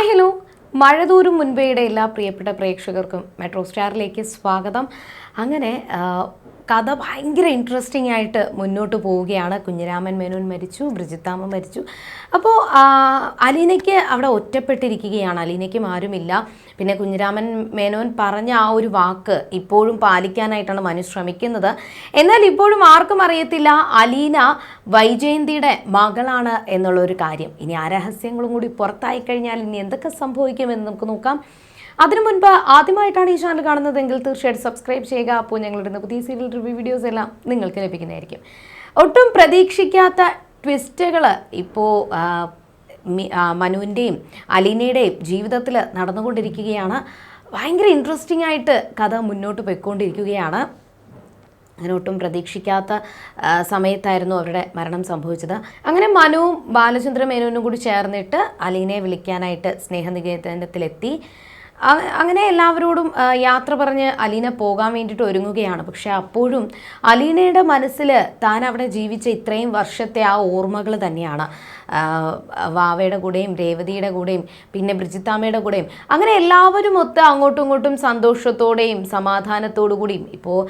Hi hello. മഴതൂരും മുൻപേയുടെ എല്ലാ പ്രിയപ്പെട്ട പ്രേക്ഷകർക്കും മെട്രോ സ്റ്റാറിലേക്ക് സ്വാഗതം. അങ്ങനെ കഥ ഭയങ്കര ഇൻട്രസ്റ്റിംഗ് ആയിട്ട് മുന്നോട്ട് പോവുകയാണ്. കുഞ്ഞിരാമൻ മേനോൻ മരിച്ചു ബ്രിജിത്താമ്മ മരിച്ചു. അപ്പോൾ അലീനയ്ക്ക് അവിടെ ഒറ്റപ്പെട്ടിരിക്കുകയാണ്. അലീനയ്ക്കും ആരുമില്ല. പിന്നെ കുഞ്ഞിരാമൻ മേനോൻ പറഞ്ഞ ആ ഒരു വാക്ക് ഇപ്പോഴും പാലിക്കാനായിട്ടാണ് മനു ശ്രമിക്കുന്നത്. എന്നാൽ ഇപ്പോഴും ആർക്കും അറിയത്തില്ല അലീന വൈജയന്തിയുടെ മകളാണ് എന്നുള്ള ഒരു കാര്യം. ഇനി ആ രഹസ്യങ്ങളും കൂടി പുറത്തായി കഴിഞ്ഞാൽ ഇനി എന്തൊക്കെ സംഭവിക്കുമെന്ന് നമുക്ക് നോക്കാം. അതിനു മുൻപ് ആദ്യമായിട്ടാണ് ഈ ചാനൽ കാണുന്നതെങ്കിൽ തീർച്ചയായിട്ടും സബ്സ്ക്രൈബ് ചെയ്യുക. അപ്പോൾ ഞങ്ങളുടെ പുതിയ സീരിയൽ റിവ്യൂ വീഡിയോസ് എല്ലാം നിങ്ങൾക്ക് ലഭിക്കുന്നതായിരിക്കും. ഒട്ടും പ്രതീക്ഷിക്കാത്ത ട്വിസ്റ്റുകൾ ഇപ്പോൾ മനുവിന്റെയും അലീനയുടെയും ജീവിതത്തിൽ നടന്നുകൊണ്ടിരിക്കുകയാണ്. ഭയങ്കര ഇൻട്രസ്റ്റിംഗ് ആയിട്ട് കഥ മുന്നോട്ട് പോയിക്കൊണ്ടിരിക്കുകയാണ്. അങ്ങനെ ഒട്ടും പ്രതീക്ഷിക്കാത്ത സമയത്തായിരുന്നു അവരുടെ മരണം സംഭവിച്ചത്. അങ്ങനെ മനുവും ബാലചന്ദ്ര മേനോനും കൂടി ചേർന്നിട്ട് അലീനയെ വിളിക്കാനായിട്ട് സ്നേഹനികേതനത്തിലെത്തി. അങ്ങനെ എല്ലാവരോടും യാത്ര പറഞ്ഞ് അലീന പോകാൻ വേണ്ടിയിട്ട് ഒരുങ്ങുകയാണ്. പക്ഷെ അപ്പോഴും അലീനയുടെ മനസ്സിൽ താൻ അവിടെ ജീവിച്ച ഇത്രയും വർഷത്തെ ആ ഓർമ്മകൾ തന്നെയാണ്. വാവയുടെ കൂടെയും രേവതിയുടെ കൂടെയും പിന്നെ ബ്രിജിത്താമ്മയുടെ കൂടെയും. അങ്ങനെ എല്ലാവരും ഒത്ത് അങ്ങോട്ടും ഇങ്ങോട്ടും സന്തോഷത്തോടെയും സമാധാനത്തോടു കൂടിയും ഇപ്പോൾ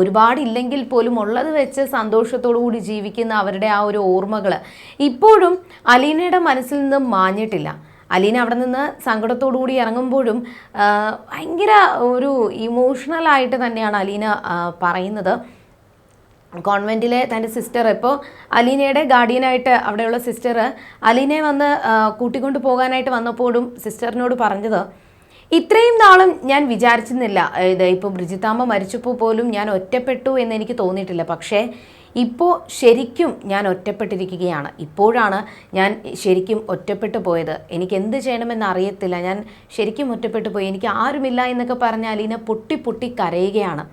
ഒരുപാടില്ലെങ്കിൽ പോലും ഉള്ളത് വെച്ച് സന്തോഷത്തോടു കൂടി ജീവിക്കുന്ന അവരുടെ ആ ഒരു ഓർമ്മകൾ ഇപ്പോഴും അലീനയുടെ മനസ്സിൽ നിന്നും മാഞ്ഞിട്ടില്ല. അലീന അവിടെ നിന്ന് സങ്കടത്തോടുകൂടി ഇറങ്ങുമ്പോഴും ഭയങ്കര ഒരു ഇമോഷണൽ ആയിട്ട് തന്നെയാണ് അലീന പറയുന്നത്. കോൺവെന്റിലെ തന്റെ സിസ്റ്റർ ഇപ്പോൾ അലീനയുടെ ഗാർഡിയനായിട്ട് അവിടെയുള്ള സിസ്റ്റർ അലീനയെ വന്ന് കൂട്ടിക്കൊണ്ട് പോകാനായിട്ട് വന്നപ്പോഴും സിസ്റ്ററിനോട് പറഞ്ഞത് ഇത്രയും നാളും ഞാൻ വിചാരിച്ചിരുന്നില്ല. ഇത് ഇപ്പോൾ ബ്രിജിത്താമ്മ മരിച്ചപ്പോൾ പോലും ഞാൻ ഒറ്റപ്പെട്ടു എന്ന് എനിക്ക് തോന്നിയിട്ടില്ല. പക്ഷേ ഇപ്പോൾ ശരിക്കും ഞാൻ ഒറ്റപ്പെട്ടിരിക്കുകയാണ്. ഇപ്പോഴാണ് ഞാൻ ശരിക്കും ഒറ്റപ്പെട്ടു പോയത്. എനിക്ക് എന്ത് ചെയ്യണമെന്ന് അറിയത്തില്ല. ഞാൻ ശരിക്കും ഒറ്റപ്പെട്ടു പോയി. എനിക്ക് ആരുമില്ല എന്നൊക്കെ പറഞ്ഞാൽ അലീന പൊട്ടി പൊട്ടി കരയുകയാണ്.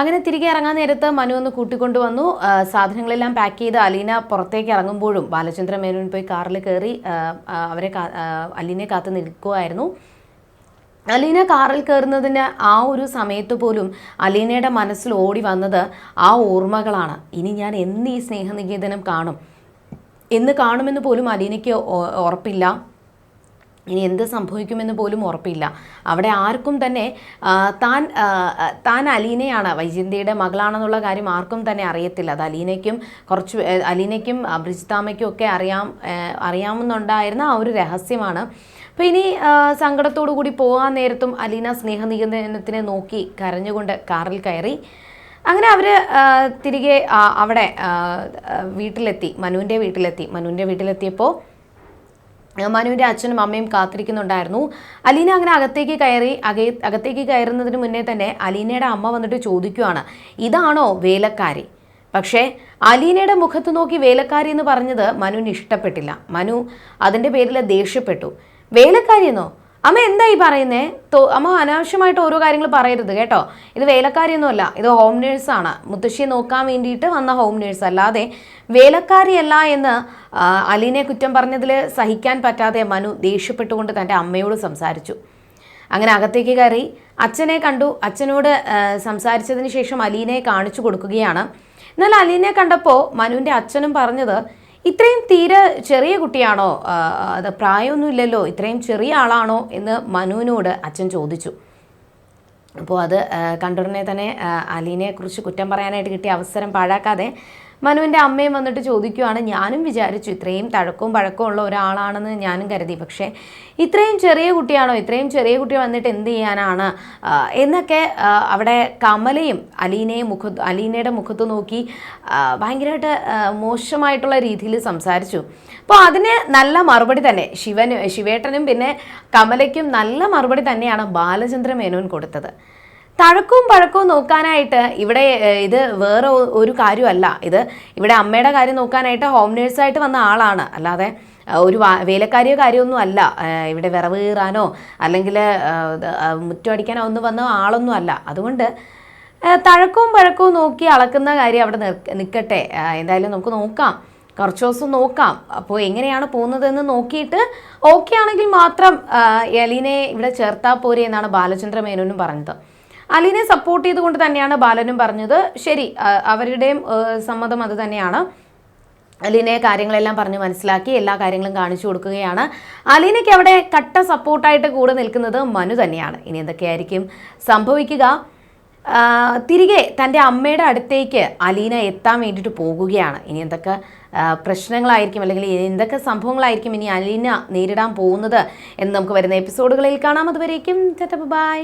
അങ്ങനെ തിരികെ ഇറങ്ങാൻ നേരത്ത് മനു ഒന്ന് കൂട്ടിക്കൊണ്ടുവന്നു വന്നു. സാധനങ്ങളെല്ലാം പാക്ക് ചെയ്ത് അലീന പുറത്തേക്ക് ഇറങ്ങുമ്പോഴും ബാലചന്ദ്ര മേനോൻ പോയി കാറിൽ കയറി അവരെ അലീനയെ കാത്ത് നിൽക്കുമായിരുന്നു അലീന കാറിൽ കയറുന്നതിന് ആ ഒരു സമയത്ത് പോലും അലീനയുടെ മനസ്സിൽ ഓടി വന്നത് ആ ഓർമ്മകളാണ്. ഇനി ഞാൻ എന്ന് ഈ സ്നേഹനികേതനം കാണും? എന്ന് കാണുമെന്ന് പോലും അലീനയ്ക്ക് ഉറപ്പില്ല. ഇനി എന്ത് സംഭവിക്കുമെന്ന് പോലും ഉറപ്പില്ല. അവിടെ ആർക്കും തന്നെ താൻ താൻ അലീനയാണ്. വൈജയന്തിയുടെ മകളാണെന്നുള്ള കാര്യം ആർക്കും തന്നെ അറിയത്തില്ല. അത് അലീനയ്ക്കും കുറച്ച് അലീനയ്ക്കും ആ, ഒക്കെ അറിയാം അറിയാമെന്നുണ്ടായിരുന്ന ആ ഒരു രഹസ്യമാണ്. അപ്പോൾ ഇനി സങ്കടത്തോടു കൂടി പോകാൻ നേരത്തും അലീന സ്നേഹനികേതനത്തിനെ നോക്കി കരഞ്ഞുകൊണ്ട് കാറിൽ കയറി. അങ്ങനെ അവർ തിരികെ അവിടെ വീട്ടിലെത്തി മനുവിന്റെ വീട്ടിലെത്തി. മനുവിന്റെ വീട്ടിലെത്തിയപ്പോൾ മനുവിന്റെ അച്ഛനും അമ്മയും കാത്തിരിക്കുന്നുണ്ടായിരുന്നു. അലീന അങ്ങനെ അകത്തേക്ക് കയറി അകെ അകത്തേക്ക് കയറുന്നതിന് മുന്നേ തന്നെ അലീനയുടെ അമ്മ വന്നിട്ട് ചോദിക്കുവാണ് ഇതാണോ വേലക്കാരി? പക്ഷേ അലീനയുടെ മുഖത്ത് നോക്കി വേലക്കാരി എന്ന് പറഞ്ഞത് മനുവിന് ഇഷ്ടപ്പെട്ടില്ല. മനു അതിന്റെ പേരിൽ ദേഷ്യപ്പെട്ടു. വേലക്കാരിയെന്നോ? അമ്മ എന്തായി പറയുന്നേ? അമ്മ അനാവശ്യമായിട്ട് ഓരോ കാര്യങ്ങൾ പറയരുത് കേട്ടോ. ഇത് വേലക്കാരിയൊന്നുമല്ല ഇത് ഹോം നേഴ്സാണ് മുത്തശ്ശിയെ നോക്കാൻ വേണ്ടിയിട്ട് വന്ന ഹോം നേഴ്സ് അല്ലാതെ വേലക്കാരിയല്ല എന്ന് അലീനെ കുറ്റം പറഞ്ഞതിൽ സഹിക്കാൻ പറ്റാതെ മനു ദേഷ്യപ്പെട്ടുകൊണ്ട് തന്റെ അമ്മയോട് സംസാരിച്ചു. അങ്ങനെ അകത്തേക്ക് കയറി അച്ഛനെ കണ്ടു. അച്ഛനോട് സംസാരിച്ചതിന് ശേഷം അലീനയെ കാണിച്ചു കൊടുക്കുകയാണ്. എന്നാൽ അലീനെ കണ്ടപ്പോൾ മനുവിന്റെ അച്ഛനും പറഞ്ഞത് ഇത്രയും തീരെ ചെറിയ കുട്ടിയാണോ? അത് പ്രായമൊന്നുമില്ലല്ലോ. ഇത്രയും ചെറിയ ആളാണോ എന്ന് മനുവിനോട് അച്ഛൻ ചോദിച്ചു. അപ്പോൾ അത് കണ്ടുടനെ തന്നെ അലീനെക്കുറിച്ച് കുറ്റം പറയാനായിട്ട് കിട്ടിയ അവസരം പാഴാക്കാതെ മനുവിന്റെ അമ്മയും വന്നിട്ട് ചോദിക്കുവാണ് ഞാനും വിചാരിച്ചു ഇത്രയും തഴക്കവും പഴക്കവും ഉള്ള ഒരാളാണെന്ന് ഞാനും കരുതി. പക്ഷേ ഇത്രയും ചെറിയ കുട്ടിയാണോ? ഇത്രയും ചെറിയ കുട്ടി വന്നിട്ട് എന്ത് ചെയ്യാനാണ്? എന്നൊക്കെ അവിടെ കമലയും അലീനയെ മുഖ അലീനയുടെ മുഖത്ത് നോക്കി ഭയങ്കരമായിട്ട് മോശമായിട്ടുള്ള രീതിയിൽ സംസാരിച്ചു. അപ്പോൾ അതിന് നല്ല മറുപടി തന്നെ ശിവന് ശിവേട്ടനും പിന്നെ കമലയ്ക്കും നല്ല മറുപടി തന്നെയാണ് ബാലചന്ദ്ര മേനോൻ കൊടുത്തത്. തഴക്കവും പഴക്കവും നോക്കാനായിട്ട് ഇവിടെ ഇത് വേറെ ഒരു കാര്യമല്ല. ഇത് ഇവിടെ അമ്മയുടെ കാര്യം നോക്കാനായിട്ട് ഹോം നേഴ്സായിട്ട് വന്ന ആളാണ്. അല്ലാതെ ഒരു വേലക്കാരിയോ കാര്യമൊന്നും അല്ല. ഇവിടെ വിറവ് കീറാനോ അല്ലെങ്കിൽ മുറ്റമടിക്കാനോ ഒന്നും വന്ന ആളൊന്നും അല്ല. അതുകൊണ്ട് തഴക്കവും പഴക്കവും നോക്കി അളക്കുന്ന കാര്യം അവിടെ നിൽക്കട്ടെ എന്തായാലും നമുക്ക് നോക്കാം. കുറച്ച് ദിവസം നോക്കാം. അപ്പോൾ എങ്ങനെയാണ് പോകുന്നതെന്ന് നോക്കിയിട്ട് ഓക്കെ ആണെങ്കിൽ മാത്രം എലീനെ ഇവിടെ ചേർത്താൽ പോരെ എന്നാണ് ബാലചന്ദ്ര മേനോനും പറഞ്ഞത്. അലീനെ സപ്പോർട്ട് ചെയ്തുകൊണ്ട് തന്നെയാണ് ബാലനും പറഞ്ഞത്. ശരി അവരുടെയും സമ്മതം അത് തന്നെയാണ്. അലീനയെ കാര്യങ്ങളെല്ലാം പറഞ്ഞ് മനസ്സിലാക്കി എല്ലാ കാര്യങ്ങളും കാണിച്ചു കൊടുക്കുകയാണ്. അലീനയ്ക്ക് അവിടെ കട്ട സപ്പോർട്ടായിട്ട് കൂടെ നിൽക്കുന്നത് മനു തന്നെയാണ്. ഇനി എന്തൊക്കെയായിരിക്കും സംഭവിക്കുക? തിരികെ തന്റെ അമ്മയുടെ അടുത്തേക്ക് അലീന എത്താൻ വേണ്ടിയിട്ട് പോകുകയാണ്. ഇനി എന്തൊക്കെ പ്രശ്നങ്ങളായിരിക്കും അല്ലെങ്കിൽ എന്തൊക്കെ സംഭവങ്ങളായിരിക്കും ഇനി അലീന നേരിടാൻ പോകുന്നത് എന്ന് നമുക്ക് വരുന്ന എപ്പിസോഡുകളിൽ കാണാം. അതുവരേക്കും ബൈ.